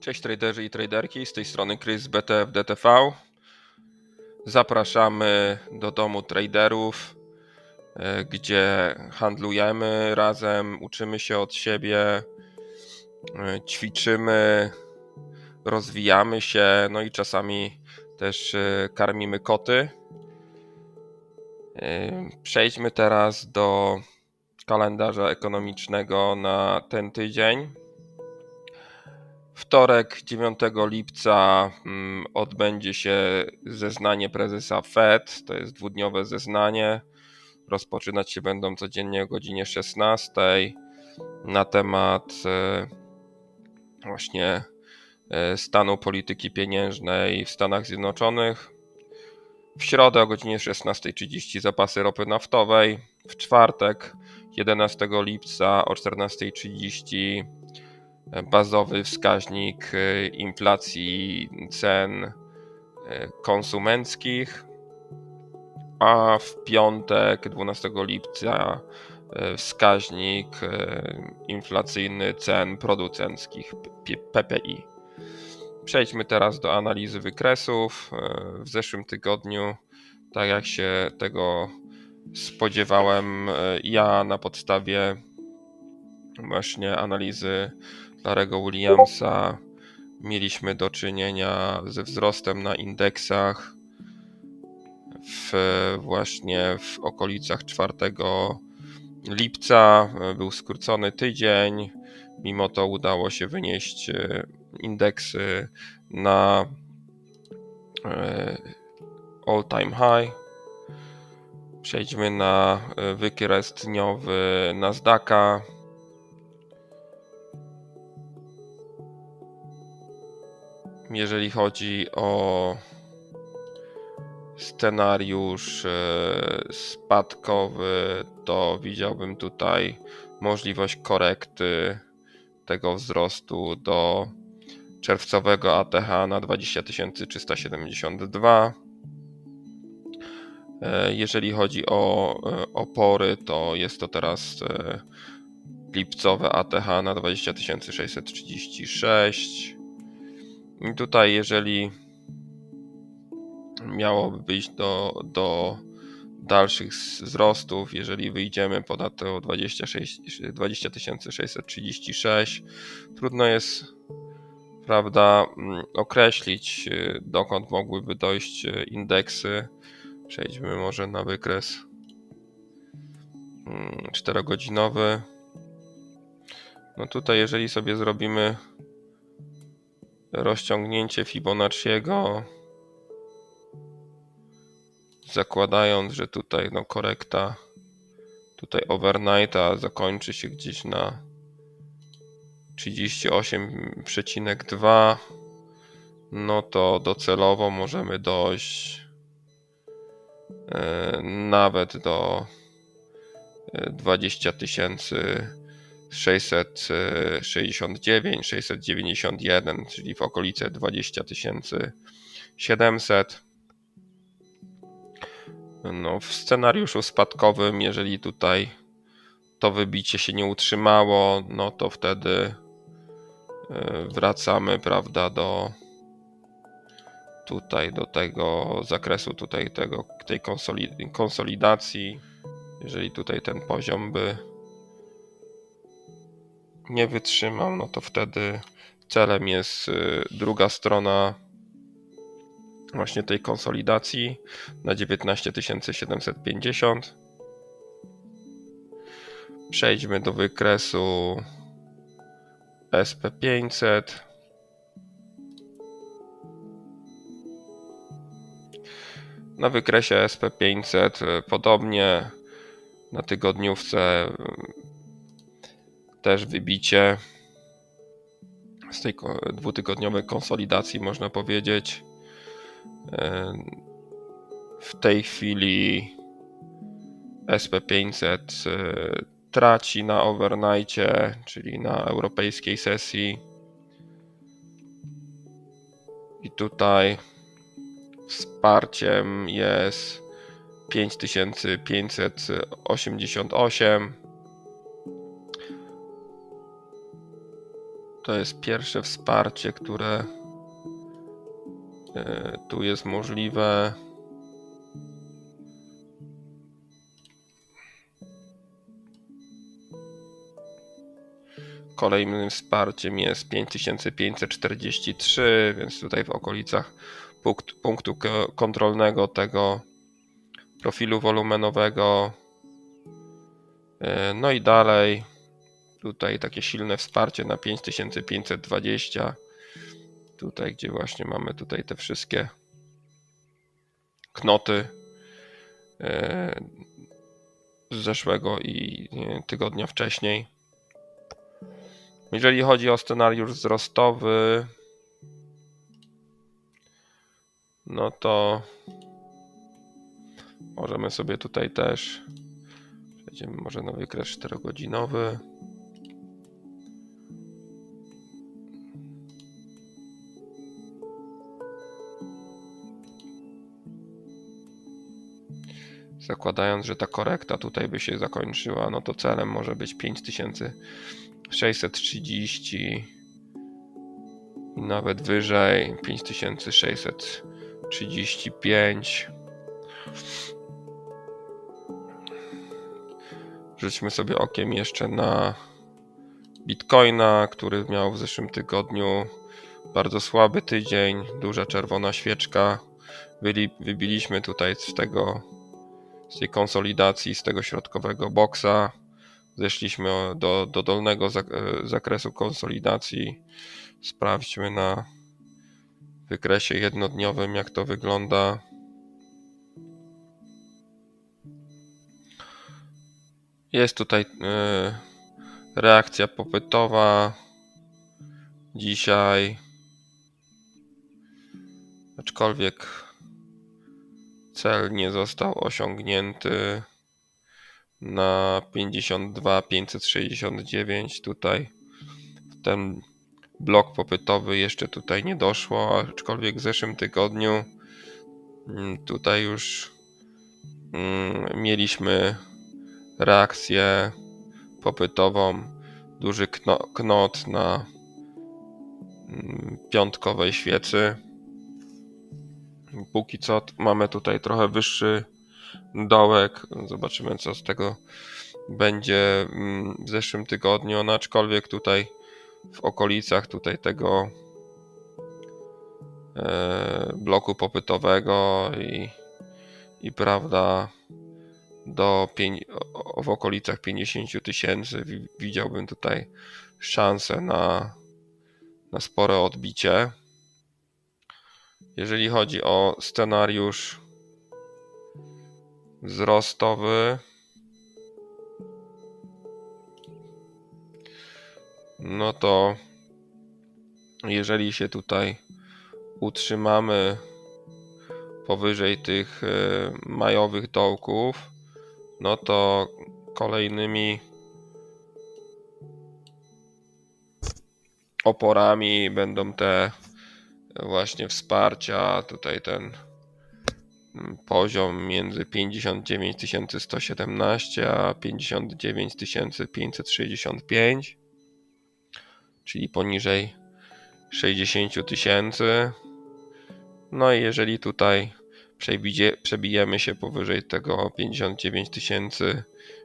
Cześć traderzy i traderki, z tej strony Chris BTF DTV. Zapraszamy do domu traderów, e, gdzie handlujemy razem, uczymy się od siebie, e, ćwiczymy, rozwijamy się, no i czasami też e, karmimy koty. Przejdźmy teraz do kalendarza ekonomicznego na ten tydzień. Wtorek 9 lipca mm, odbędzie się zeznanie prezesa Fed. To jest dwudniowe zeznanie. Rozpoczynać się będą codziennie o godzinie 16 na temat e, właśnie e, stanu polityki pieniężnej w Stanach Zjednoczonych. W środę o godzinie 16.30 zapasy ropy naftowej. W czwartek 11 lipca o 14.30 bazowy wskaźnik e, inflacji cen e, konsumenckich, a w piątek 12 lipca e, wskaźnik inflacyjny cen producenckich PPI. Przejdźmy teraz do analizy wykresów. W zeszłym tygodniu, tak jak się tego spodziewałem, ja na podstawie właśnie analizy Larego Williamsa mieliśmy do czynienia ze wzrostem na indeksach w właśnie w okolicach 4 lipca. Był skrócony tydzień. Mimo to udało się wynieść e, indeksy na e, all time high. Przejdźmy na e, wykres dniowy Nasdaqa. Jeżeli chodzi o scenariusz e, spadkowy, to widziałbym tutaj możliwość korekty tego wzrostu do czerwcowego ATH na 20 372. E, Jeżeli chodzi o e, opory, to jest to teraz lipcowe ATH na 20 636. I tutaj, jeżeli miałoby wyjść do, do dalszych wzrostów, jeżeli wyjdziemy ponad to 26 20 636, trudno jest, prawda, mm, określić, y, dokąd mogłyby dojść y, indeksy. Przejdźmy może na wykres 4-godzinowy. No tutaj, jeżeli sobie zrobimy rozciągnięcie Fibonacciego, zakładając, że tutaj no korekta tutaj overnighta zakończy się gdzieś na 38,2 no to docelowo możemy dojść e, nawet do e, 20 tysięcy 669, 691, czyli w okolice 20 700. No, w scenariuszu spadkowym, jeżeli tutaj to wybicie się nie utrzymało, no to wtedy e, wracamy, prawda, do tutaj, do tego zakresu tutaj tego, tej konsoli- konsolidacji. Jeżeli tutaj ten poziom by nie wytrzymał, no to wtedy celem jest y, druga strona właśnie tej konsolidacji na 19 750. Przejdźmy do wykresu SP500. Na wykresie SP500 y, podobnie na tygodniówce y, też wybicie z tej dwutygodniowej konsolidacji, można powiedzieć. W tej chwili SP500 e, traci na overnightie, czyli na europejskiej sesji. I tutaj wsparciem jest 5588. To jest pierwsze wsparcie, które e, tu jest możliwe. Kolejnym wsparciem jest 5543, więc tutaj w okolicach punkt, punktu ko- kontrolnego tego profilu wolumenowego. E, No i dalej tutaj takie silne wsparcie na 5520. Tutaj, gdzie właśnie mamy tutaj te wszystkie knoty e, z zeszłego i e, tygodnia wcześniej. Jeżeli chodzi o scenariusz wzrostowy, no to możemy sobie tutaj też przejdziemy może na wykres 4-godzinowy. Zakładając, że ta korekta tutaj by się zakończyła, no to celem może być 5630 i nawet wyżej 5635. Rzućmy sobie okiem jeszcze na Bitcoina, który miał w zeszłym tygodniu bardzo słaby tydzień, duża czerwona świeczka. Wybiliśmy tutaj z tego, z tej konsolidacji, z tego środkowego boksa. Zeszliśmy do, do dolnego e, zakresu konsolidacji. Sprawdźmy na wykresie jednodniowym, jak to wygląda. Jest tutaj e, reakcja popytowa dzisiaj. Aczkolwiek cel nie został osiągnięty na 52 569 tutaj ten blok popytowy jeszcze tutaj nie doszło, aczkolwiek w zeszłym tygodniu mm, tutaj już mm, mieliśmy reakcję popytową, duży kno, knot na mm, piątkowej świecy. Póki co mamy tutaj trochę wyższy dołek. Zobaczymy, co z tego będzie mm, w zeszłym tygodniu. No, aczkolwiek tutaj w okolicach tutaj tego e, bloku popytowego i, i prawda do w okolicach 50 tysięcy wi- widziałbym tutaj szansę na, na spore odbicie. Jeżeli chodzi o scenariusz wzrostowy, no to jeżeli się tutaj utrzymamy powyżej tych e, majowych dołków, no to kolejnymi oporami będą te właśnie wsparcia. Tutaj ten mm, poziom między 59 117 a 59 565, czyli poniżej 60 tysięcy. No i jeżeli tutaj przebijemy się powyżej tego 59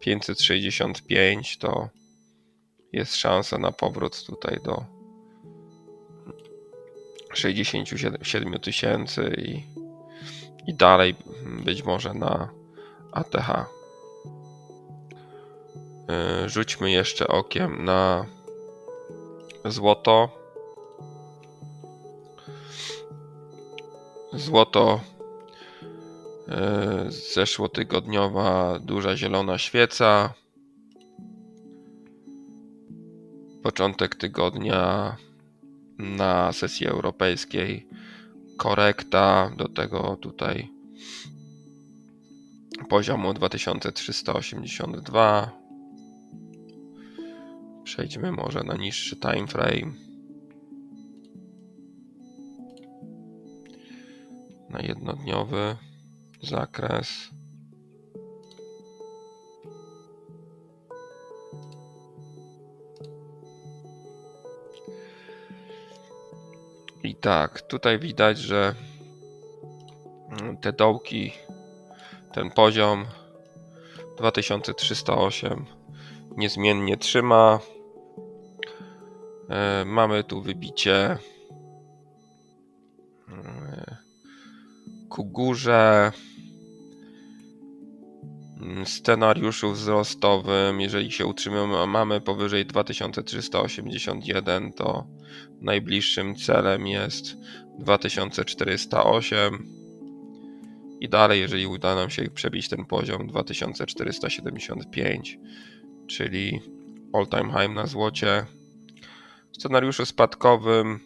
565, to jest szansa na powrót tutaj do 67 tysięcy i, i dalej być może na ATH. Yy, Rzućmy jeszcze okiem na złoto. Złoto yy, zeszłotygodniowa duża zielona świeca. Początek tygodnia na sesji europejskiej korekta do tego tutaj poziomu 2382. Przejdźmy może na niższy time frame. Na jednodniowy zakres. I tak, tutaj widać, że te dołki, ten poziom 2308 niezmiennie trzyma. E, Mamy tu wybicie e, ku górze. Mm, Scenariuszu wzrostowym, jeżeli się utrzymamy, mamy powyżej 2381, to najbliższym celem jest 2408 i dalej, jeżeli uda nam się przebić ten poziom 2475, czyli all time high na złocie. W scenariuszu spadkowym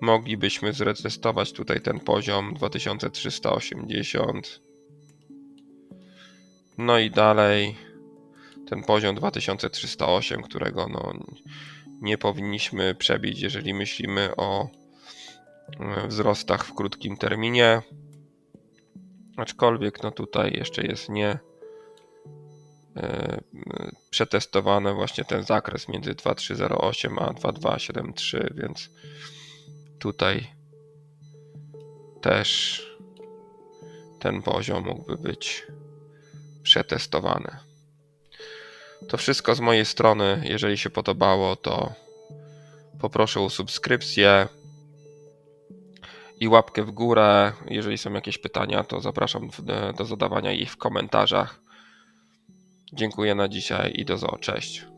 moglibyśmy zretestować tutaj ten poziom 2380. No i dalej ten poziom 2308, którego no nie powinniśmy przebić, jeżeli myślimy o e, wzrostach w krótkim terminie. Aczkolwiek no tutaj jeszcze jest nie e, przetestowane właśnie ten zakres między 2308 a 2273, więc tutaj też ten poziom mógłby być przetestowany. To wszystko z mojej strony. Jeżeli się podobało, to poproszę o subskrypcję i łapkę w górę. Jeżeli są jakieś pytania, to zapraszam do zadawania ich w komentarzach. Dziękuję na dzisiaj i do zobaczenia. Cześć.